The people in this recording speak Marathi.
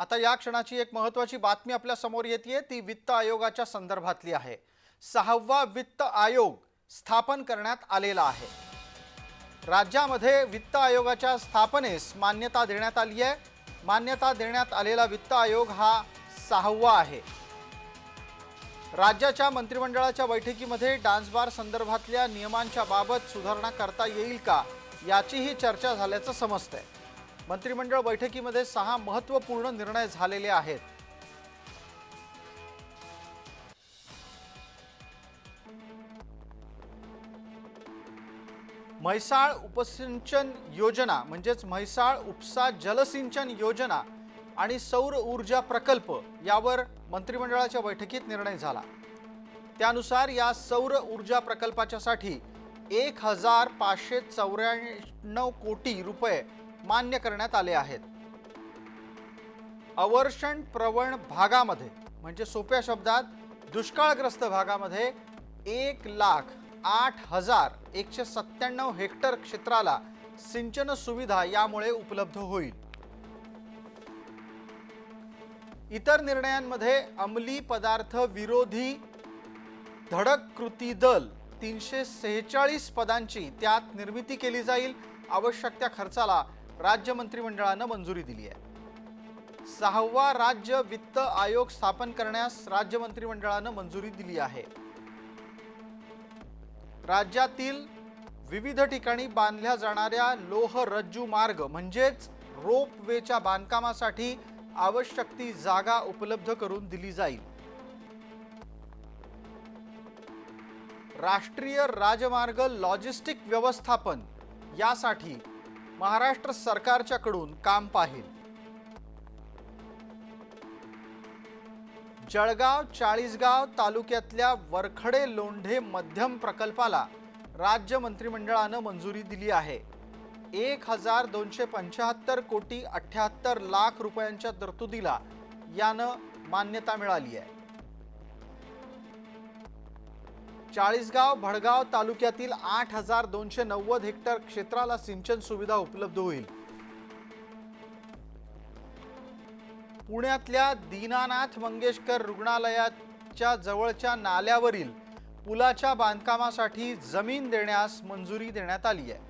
आता या क्षणाची एक महत्त्वाची बातमी आपल्यासमोर येते ती वित्त आयोगाच्या संदर्भातली आहे. सहावा वित्त आयोग स्थापन करण्यात आलेला आहे. राज्यामध्ये वित्त आयोगाच्या स्थापनेस मान्यता देण्यात आली आहे. मान्यता देण्यात आलेला वित्त आयोग हा सहावा आहे. राज्याच्या मंत्रिमंडळाच्या बैठकीमध्ये डान्स बार संदर्भातल्या नियमांच्या बाबत सुधारणा करता येईल का याचीही चर्चा झाल्याचं समजतंय. मंत्रिमंडळ बैठकीमध्ये सहा महत्त्वपूर्ण निर्णय झालेले आहेत. म्हैसाळ उपसिंचन योजना म्हणजेच म्हैसाळ उपसा जलसिंचन योजना आणि सौर ऊर्जा प्रकल्प यावर मंत्रिमंडळाच्या बैठकीत निर्णय झाला. त्यानुसार या सौर ऊर्जा प्रकल्पाच्यासाठी एक हजार पाचशे चौऱ्याण्णव कोटी रुपये मान्य करण्यात आले आहेत. अवर्षण प्रवण भागामध्ये म्हणजे सोप्या शब्दात दुष्काळग्रस्त भागामध्ये एक लाख आठ हजार एकशे सत्त्याण्णव हेक्टर क्षेत्राला सिंचन सुविधा यामुळे उपलब्ध होईल. इतर निर्णयांमध्ये अंमली पदार्थ विरोधी धडक कृती दल तीनशे सेहेचाळीस पदांची त्यात निर्मिती केली जाईल. आवश्यक त्या खर्चाला राज्य मंत्रिमंडळानं मंजुरी दिली आहे. सहावा राज्य वित्त आयोग स्थापन करण्यास राज्य मंत्रिमंडळानं मंजुरी दिली आहे. राज्यातील विविध ठिकाणी बांधल्या जाणाऱ्या लोह रज्जू मार्ग म्हणजेच रोप वेच्या बांधकामासाठी आवश्यक ती जागा उपलब्ध करून दिली जाईल. राष्ट्रीय राजमार्ग लॉजिस्टिक व्यवस्थापन यासाठी महाराष्ट्र सरकारच्याकडून काम पाहिल. जळगाव चाळीसगाव तालुक्यातल्या वरखडे लोंढे मध्यम प्रकल्पाला राज्य मंत्रिमंडळानं मंजुरी दिली आहे. एक हजार दोनशे पंच्याहत्तर कोटी अठ्याहत्तर लाख रुपयांच्या तरतुदीला यानं मान्यता मिळाली आहे. चाळीसगाव भडगाव तालुक्यातील आठ हजार दोनशे नव्वद हेक्टर क्षेत्राला सिंचन सुविधा उपलब्ध होईल. पुण्यातल्या दीनानाथ मंगेशकर रुग्णालयाच्या जवळच्या नाल्यावरील पुलाच्या बांधकामासाठी जमीन देण्यास मंजुरी देण्यात आली आहे.